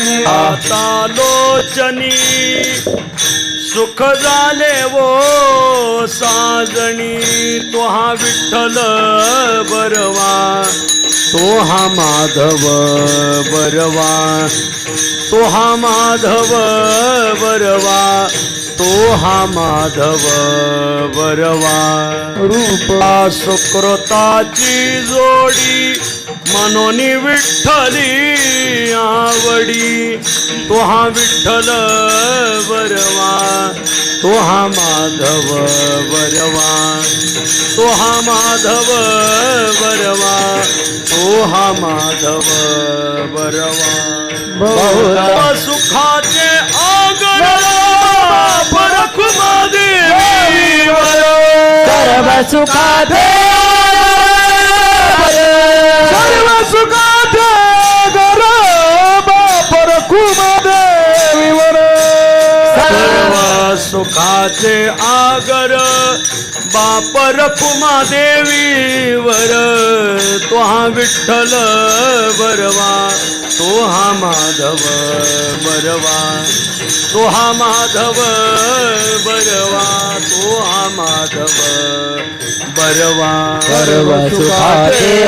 लोचनी आता लोचनी सुख झाले वो साजणी तो हा विठ्ठल बरवा तो हा माधव बरवा तो हा माधव बरवा तो हा माधव बरवा. रूप सुकृताची जोडी मनोनी विठ्ठली आवडी. तो हा विठ्ठल बरवा तो हा माधव बरवा तो हा माधव बरवा तो हा माधव बरवा बहुधा सुखाचे आगर परखुमा सर्व सुखाते सुखाचे आगर बापर कुमा देवीवर तो हा विठ्ठल बरवा तो हा माधव बरवा तो हा माधव बरवा तो हा माधव बरवा बरवा सुखाचे